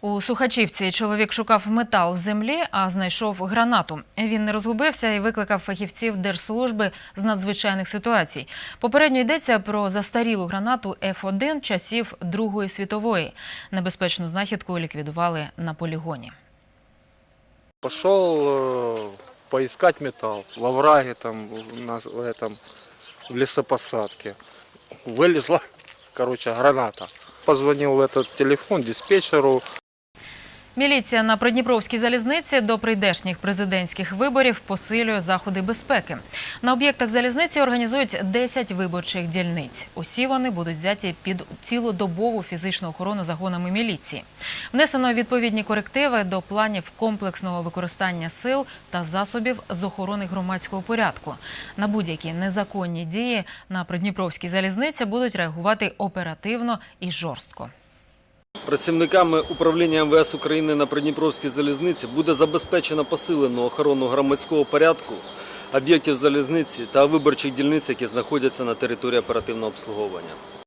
У Сухачівці чоловік шукав метал в землі, а знайшов гранату. Він не розгубився і викликав фахівців держслужби з надзвичайних ситуацій. Попередньо йдеться про застарілу гранату F1 часів Другої світової. Небезпечну знахідку ліквідували на полігоні. Пошел э, поискать металл в овраге, там, в, на, в этом, в лесопосадке. Вылезла, короче, граната. Позвонил в этот телефон диспетчеру. Міліція на Придніпровській залізниці до прийдешніх президентських виборів посилює заходи безпеки. На об'єктах залізниці організують 10 виборчих дільниць. Усі вони будуть взяті під цілодобову фізичну охорону загонами міліції. Внесено відповідні корективи до планів комплексного використання сил та засобів з охорони громадського порядку. На будь-які незаконні дії на Придніпровській залізниці будуть реагувати оперативно і жорстко. Працівниками управління МВС України на Придніпровській залізниці буде забезпечено посилену охорону громадського порядку, об'єктів залізниці та виборчих дільниць, які знаходяться на території оперативного обслуговування.